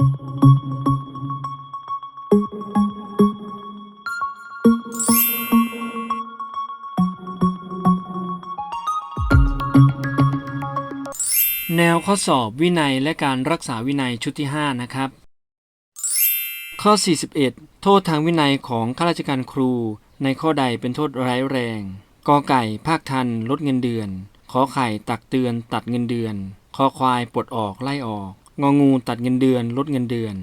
แนวข้อสอบวินัยและการรักษาวินัยชุดที่ 5 นะครับ ข้อ 41 โทษทางวินัยของข้าราชการครู ในข้อใดเป็นโทษร้ายแรงกอไก่ภาคทันลดเงินเดือน ขอไข่ตักเตือนตัดเงินเดือน คอควายปลดออกไล่ออก งองูตัดเงินเดือน ลดเงินเดือน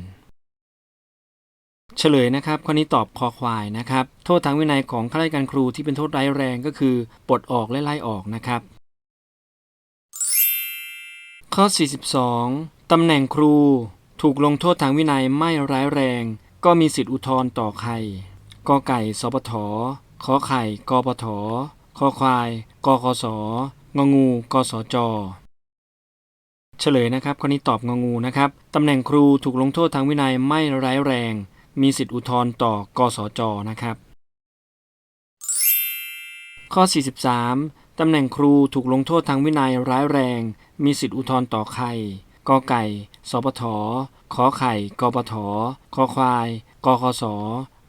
เฉลยนะครับ ข้อนี้ตอบคอควายนะครับ โทษทางวินัยของข้าราชการครูที่เป็นโทษร้ายแรงก็คือปลดออกและไล่ออกนะครับ ข้อ 42 ตำแหน่งครูถูกลงโทษทางวินัยไม่ร้ายแรง ก็มีสิทธิอุทธรณ์ต่อใครกอไก่สปทขอไข่กปทคอควายกคสงงู กสจ เฉลยนะครับข้อนี้ตอบงงูนะครับตำแหน่งครูถูกลงโทษทางวินัยไม่ร้ายแรง มีสิทธิอุทธรณ์ต่อกสจนะครับ ข้อ 43ตำแหน่งครูถูกลงโทษทางวินัยร้ายแรง มีสิทธิอุทธรณ์ต่อใครกอไก่สปทขอไข่กปทคอควายกคส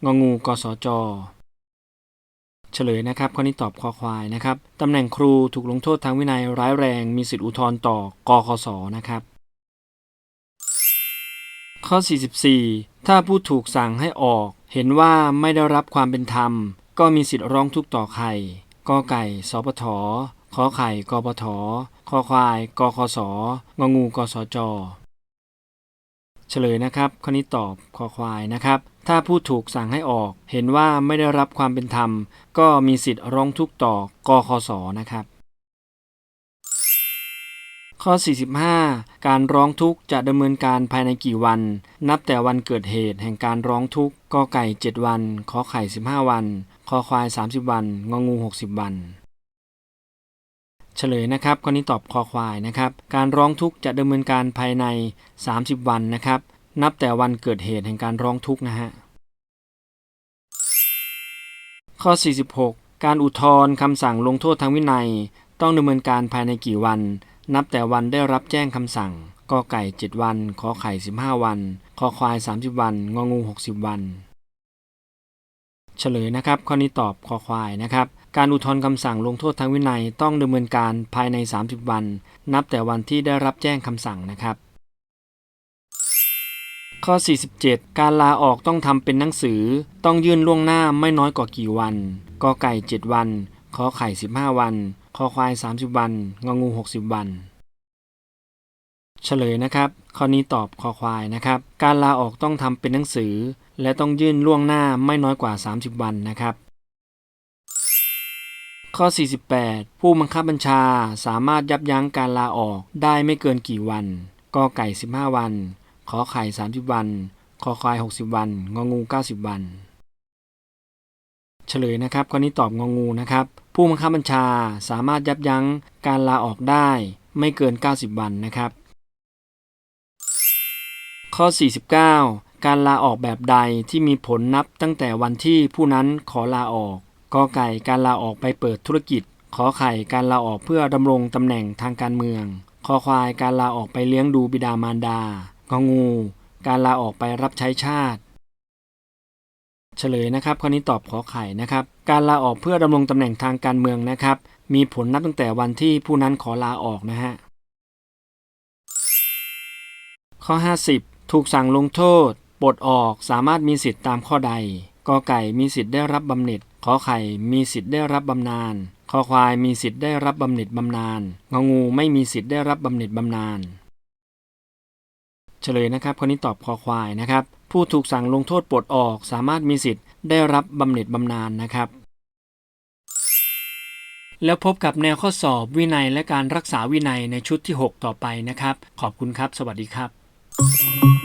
งงูกสจ ฉลยนะครับข้อนี้ตอบคอควายนะครับตำแหน่งครูถูกลงโทษทางวินัยร้ายแรงมีสิทธิอุทธรณ์ต่อกคสนะครับ ข้อ 44 ถ้าผู้ถูกสั่งให้ออก เห็นว่าไม่ได้รับความเป็นธรรม ก็มีสิทธิร้องทุกข์ต่อใครกอไก่สปทขอไข่กปทคอควายกคสงงูกสจ เฉลยนะครับข้อนี้ตอบคอควายนะครับ ถ้าผู้ถูกสั่งให้ออก เห็นว่าไม่ได้รับความเป็นธรรม ก็มีสิทธิ์ร้องทุกข์ต่อกคสนะครับ ข้อ 45 การร้องทุกข์จะดำเนินการภายในกี่วัน นับแต่วันเกิดเหตุแห่งการร้องทุกข์กอไก่ 7 วันขอไข่ 15 วันคอควาย 30 วัน งองู 60 วัน เฉลยนะครับข้อนี้ตอบคอควายนะครับ การร้องทุกข์จะดำเนินการภายใน 30 วันนะครับ นับแต่วันเกิดเหตุแห่งการร้องทุกข์นะฮะข้อ 46 การอุทธรณ์คำสั่งลงโทษทางวินัย ต้องดำเนินการภายในกี่วัน นับแต่วันได้รับแจ้งคำสั่งกอไก่ 7 วันขอไข่ 15 วันคอควาย 30 วัน งองู 60 วัน เฉลยนะครับ ข้อนี้ตอบคอควายนะครับ การอุทธรณ์คำสั่งลงโทษทางวินัยต้องดำเนินการภายใน 30 วัน นับแต่วันที่ได้รับแจ้งคำสั่งนะครับ ข้อ 47 การลาออกต้องทำเป็นหนังสือ ต้องยื่นล่วงหน้าไม่น้อยกว่ากี่วันกอไก่ 7 วันขอไข่ 15 วันคอควาย 30 วัน งองู 60 วัน เฉลยนะครับ ข้อนี้ตอบคอควายนะครับ การลาออกต้องทำเป็นหนังสือ และต้องยื่นล่วงหน้าไม่น้อยกว่า 30 วันนะครับ ข้อ 48 ผู้บังคับบัญชาสามารถยับยั้งการลาออกได้ไม่เกินกี่วันกอไก่ 15 วัน ขอไข่ 30 วัน คอควาย 60 วัน งองู 90 วัน เฉลยนะครับข้อนี้ตอบงองูนะครับ ผู้บังคับบัญชาสามารถยับยั้งการลาออกได้ไม่เกิน 90 วันนะครับ ข้อ 49 การลาออกแบบใดที่มีผลนับตั้งแต่วันที่ผู้นั้นขอลาออก กอไก่การลาออกไปเปิดธุรกิจ ขอไข่การลาออกเพื่อดำรงตำแหน่งทางการเมือง คอควายการลาออกไปเลี้ยงดูบิดามารดางองู การลาออกไปรับใช้ชาติ เฉลยนะครับข้อนี้ตอบขอไข่นะครับ การลาออกเพื่อดำรงตำแหน่งทางการเมืองนะครับ มีผลนับตั้งแต่วันที่ผู้นั้นขอลาออกนะฮะข้อ 50 ถูกสั่งลงโทษปลดออกสามารถมีสิทธิ์ตามข้อใดกอไก่มีสิทธิ์ได้รับบำเหน็จขอไข่มีสิทธิ์ได้รับบำนาญคอควายมีสิทธิ์ได้รับบำเหน็จบำนาญงองูไม่มีสิทธิ์ได้รับบำเหน็จบำนาญเฉลยนะครับข้อนี้ตอบคอควายนะครับ ผู้ถูกสั่งลงโทษปลดออก สามารถมีสิทธิ์ได้รับบำเหน็จบำนาญนะครับ แล้วพบกับแนวข้อสอบวินัยและการรักษาวินัยในชุดที่ 6 ต่อไปนะครับ ขอบคุณครับ สวัสดีครับ